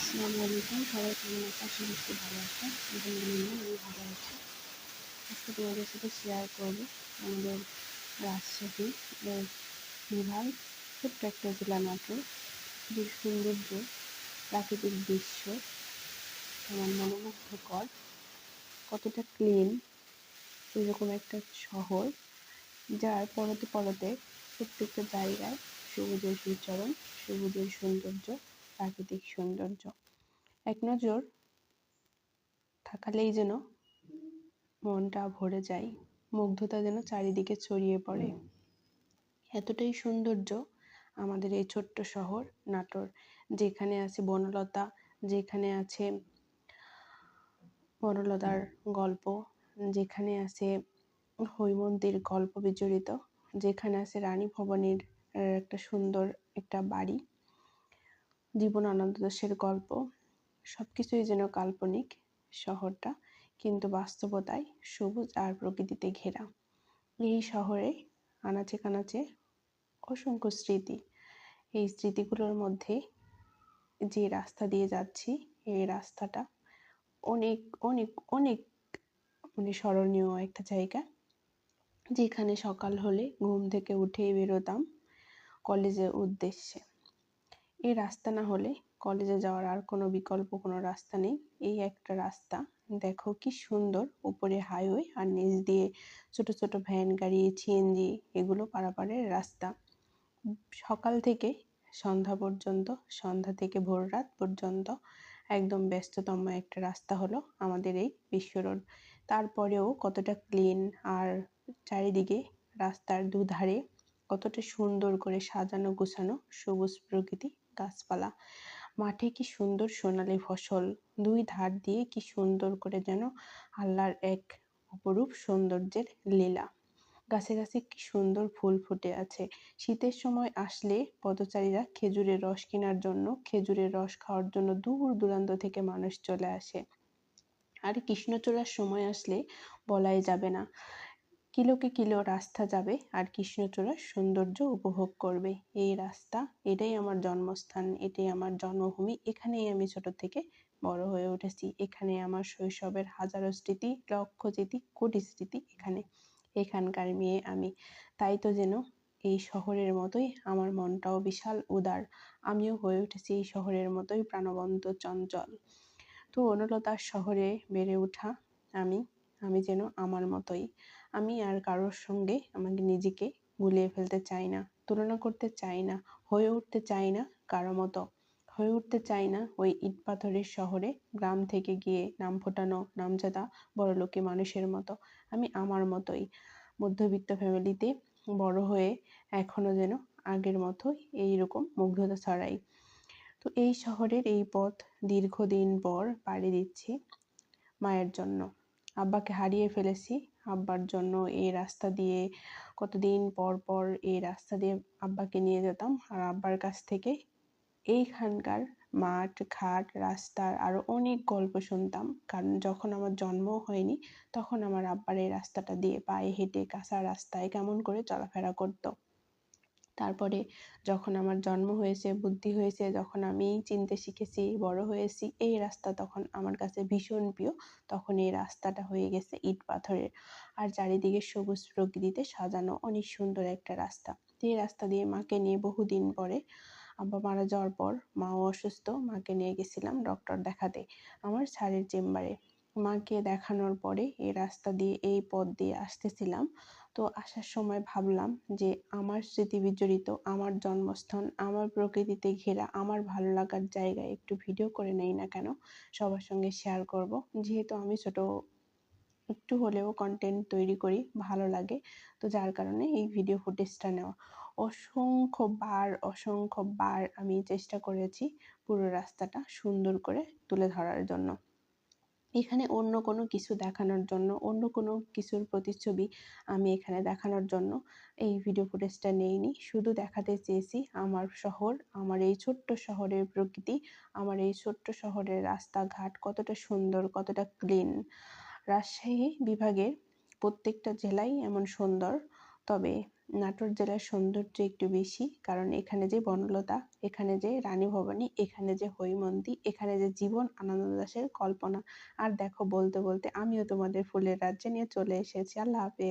আসসালামু আলাইকুম। সবাই কেমন আছে আশা করছি ভালো আছে আলহামদুলিল্লাহ আমি ভালো আছি। আজকে তোমাদের সাথে শেয়ার করব আমাদের রাজশাহী বিভাগ। ছোট্ট একটা জেলা মাত্র। খুবই সৌন্দর্য, প্রাকৃতিক দৃশ্য। আমার মনোমুগ্ধকর। কতটা ক্লিন এরকম একটা শহর, যার পরতে পরতে প্রত্যেকটা জায়গায় সবুজের সুচরণ, সবুজের সৌন্দর্য। প্রাকৃতিক সৌন্দর্য। এক নজর থাকালেই যেন মনটা ভরে যায়, মুগ্ধতা যেন চারিদিকে ছড়িয়ে পড়ে। এতটাই সৌন্দর্য আমাদের এই ছোট্ট শহর, নাটোর, যেখানে আছে বনলতা, যেখানে আছে বনলতার গল্প, যেখানে আছে হৈমন্তীর গল্প বিজড়িত যেখানে আছে রানী ভবনের একটা সুন্দর একটা বাড়ি। জীবনানন্দ দাশের গল্প। সব কিছুই যেন কাল্পনিক, শহরটা কিন্তু বাস্তবতায় সবুজ আর প্রকৃতিতে ঘেরা। এই শহরে আনাচে কানাচে অসংখ্য স্মৃতি। এই স্মৃতিগুলোর মধ্যে যে রাস্তা দিয়ে যাচ্ছি, এই রাস্তাটা অনেক অনেক অনেক মানে স্মরণীয় একটা জায়গা। যেখানে সকাল হলে ঘুম থেকে উঠেই বেরোতাম কলেজের উদ্দেশ্যে। এই রাস্তা না হলে কলেজে যাওয়ার আর কোনো বিকল্প, কোনো রাস্তা নেই। এই একটা রাস্তা। দেখো কি সুন্দর উপরে হাইওয়ে আর নিচ দিয়ে ছোট ছোট ভ্যান গাড়ি সিএনজি এগুলো পারাপারের রাস্তা। সকাল থেকে সন্ধ্যা পর্যন্ত, সন্ধ্যা থেকে ভোর রাত পর্যন্ত একদম ব্যস্ততম একটা রাস্তা হলো আমাদের এই বিশ্ব রোড। তারপরেও কতটা ক্লিন আর চারিদিকে রাস্তার দুধারে কতটা সুন্দর করে সাজানো, গোছানো সবুজ প্রকৃতি গাছপালা। মাঠে কি সুন্দর সোনালি ফসল। দুই ধার দিয়ে কি সুন্দর করে যেন আল্লাহর এক অপরূপ সৌন্দর্যের লীলা। গাছে গাছে কি সুন্দর ফুল ফুটে আছে। শীতের সময় আসলে পদচারীরা খেজুরের রস কেনার জন্য, খেজুরের রস খাওয়ার জন্য দূর দূরান্ত থেকে মানুষ চলে আসে। আর কৃষ্ণচূড়ার সময় আসলে বলাই যাবে না। কিলোকে কিলো রাস্তা যাবে আর কৃষ্ণচূড়ার সৌন্দর্য উপভোগ করবে। এই রাস্তা, এটাই আমার জন্মস্থান, এটাই আমার জন্মভূমি, এখানেই আমি ছোট থেকে বড় হয়ে উঠেছি। এখানে আমার শৈশবের হাজারো স্মৃতি, লক্ষ স্মৃতি, কোটি স্মৃতি এখানে। এখানকার মেয়ে আমি। তাই তো যেন এই শহরের মতোই আমার মনটাও বিশাল উদার। আমিও হয়ে উঠেছি এই শহরের মতোই প্রাণবন্ত চঞ্চল। তো অনুলতার শহরে বেড়ে ওঠা আমি আমি যেন আমার মতোই। আমি আর কারোর সঙ্গে আমাকে নিজেকে গুলিয়ে ফেলতে চাই না, তুলনা করতে চাই না, হয়ে উঠতে চাই না কারও মতো। হয়ে উঠতে চাই না ওই ইট পাথরের শহরে, গ্রাম থেকে গিয়ে নাম ফোটানো নামজাদা বড়লোকি মানুষের মতো। আমি আমার মতোই। মধ্যবিত্ত ফ্যামিলিতে বড় হয়ে এখনও যেন আগের মতোই এইরকম মুগ্ধতা ছড়াই। তো এই শহরের এই পথ দীর্ঘদিন পর পাড়ি দিচ্ছি মায়ের জন্য। আব্বাকে হারিয়ে ফেলেছি। আব্বার জন্য এই রাস্তা দিয়ে কতদিন পর পর এই রাস্তা দিয়ে আব্বাকে নিয়ে যেতাম। আর আব্বার কাছ থেকে এইখানকার মাঠ, ঘাট, রাস্তার আরও অনেক গল্প শুনতাম। কারণ যখন আমার জন্ম হয়নি, তখন আমার আব্বার এই রাস্তাটা দিয়ে পায়ে হেঁটে কাঁচা রাস্তায় কেমন করে চলাফেরা করতো। তারপরে যখন আমার জন্ম হয়েছে বুদ্ধি হয়েছে, যখন আমি চিনতে শিখেছি, বড় হয়েছি, এই রাস্তা তখন আমার কাছে ভীষণ প্রিয়। তখন এই রাস্তাটা হয়ে গেছে ইট পাথরের। আর চারিদিকে সবুজ প্রকৃতিতে সাজানো অনেক সুন্দর একটা রাস্তা। এই রাস্তা দিয়ে মাকে নিয়ে বহুদিন পরে আব্বা মারা যাওয়ার পর মাও অসুস্থ, মাকে নিয়ে গেছিলাম ডক্টর দেখাতে, আমার স্যারের চেম্বারে। মাকে দেখানোর পরে এই রাস্তা দিয়ে, এই পথ দিয়ে আসতেছিলাম। তো আসার সময় ভাবলাম যে আমার স্মৃতি বিজড়িত, আমার জন্মস্থান, আমার প্রকৃতিতে ঘেরা, আমার ভালো লাগার জায়গায় একটু ভিডিও করে নেই না কেন, সবার সঙ্গে শেয়ার করব। যেহেতু আমি ছোট, একটু হলেও কন্টেন্ট তৈরি করি, ভালো লাগে, তো যার কারণে এই ভিডিও ফুটেজটা নেওয়া। অসংখ্য বার অসংখ্য বার আমি চেষ্টা করেছি পুরো রাস্তাটা সুন্দর করে তুলে ধরার জন্য। এখানে অন্য কোনো কিছু দেখানোর জন্য, অন্য কোনো কিছুর প্রতিচ্ছবি আমি এখানে দেখানোর জন্য এই ভিডিও ফুটেজটা নেইনি। শুধু দেখাতে চেয়েছি আমার শহর, আমার এই ছোট্ট শহরের প্রকৃতি, আমার এই ছোট্ট শহরের রাস্তাঘাট কতটা সুন্দর, কতটা ক্লিন রাজশাহী বিভাগের প্রত্যেকটা জেলাই এমন সুন্দর, তবে নাটোর জেলার সৌন্দর্য একটু বেশি। কারণ এখানে যে বনলতা, এখানে যে রানী ভবানী, এখানে যে হৈমন্তী, এখানে যে জীবন আনন্দ দাসের কল্পনা। আর দেখো, বলতে বলতে আমিও তোমাদের ফুলের রাজ্যে নিয়ে চলে এসেছি। আল্লাহ হাফেজ।